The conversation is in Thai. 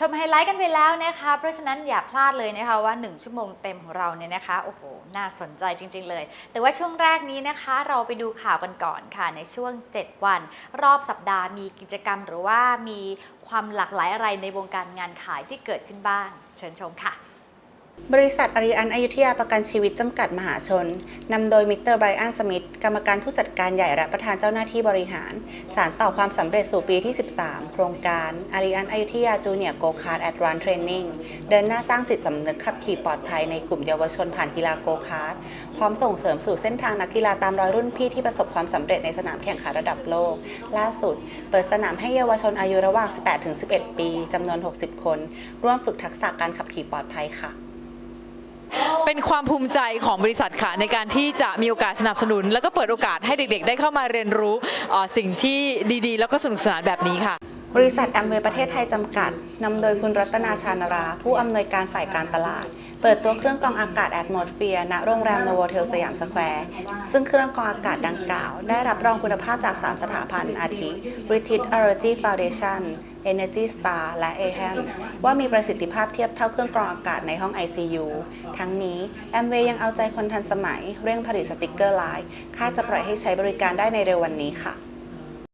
ชมไฮไลท์กันไปแล้วนะคะ เพราะฉะนั้นอย่าพลาดเลยนะคะว่า 1 ชั่วโมงเต็มของเราเนี่ยนะคะ โอ้โห น่าสนใจจริง ๆ เลย แต่ว่าช่วงแรกนี้นะคะ เราไปดูข่าวกันก่อนค่ะ ในช่วง 7 วัน รอบสัปดาห์มีกิจกรรมหรือว่ามีความหลากหลายอะไรในวงการงานขายที่เกิดขึ้นบ้าง เชิญชมค่ะ บริษัทอาริอันอยุธยาประกันชีวิตจำกัดมหาชน นำโดยมิสเตอร์ไบรอันสมิธกรรมการผู้จัดการใหญ่และประธานเจ้าหน้าที่บริหาร สารต่อความสำเร็จสู่ปีที่ 13 โครงการอาริอันอยุธยาจูเนียร์โกคาร์ดแอดวานเทรนนิ่งเดินหน้าสร้างจิตสำนึกขับขี่ปลอดภัยในกลุ่มเยาวชนผ่านกีฬาโกคาร์ดพร้อมส่งเสริมสู่เส้นทางนักกีฬาตามรอยรุ่นพี่ที่ประสบความสำเร็จในสนามแข่งขันระดับโลก ล่าสุด เปิดสนามให้เยาวชนอายุระหว่าง 18-11 ปีจำนวน 60 คน ร่วมฝึกทักษะการขับขี่ปลอดภัยค่ะ เป็นความภูมิใจของบริษัทค่ะในการที่จะมีโอกาสสนับสนุน แล้วก็เปิดโอกาสให้เด็กๆ ได้เข้ามาเรียนรู้สิ่งที่ดีๆ แล้วก็สนุกสนานแบบนี้ค่ะ บริษัทแอมเวย์ประเทศไทยจำกัด นำโดยคุณรัตนาชานรา ผู้อำนวยการฝ่ายการตลาด เปิดตัวเครื่องกรองอากาศแอดมอสเฟียร์ณโรงแรมโนโวเทลสยามสแควร์ ซึ่งเครื่องกรองอากาศดังกล่าว ได้รับรองคุณภาพจาก 3 สถาบันอาทิ British Allergy Foundation Energy Star และ a h a m ว่ามีประสิทธิภาพเทียบเท่าเครื่องกรองอากาศในห้อง ICU ทั้งนี้แอมเวย์ยังเอาใจคนทันสมัย เร่งผลิตสติกเกอร์ไลายคาดจะปล่อยให้ใช้บริการได้ในเร็ววันนี้ค่ะ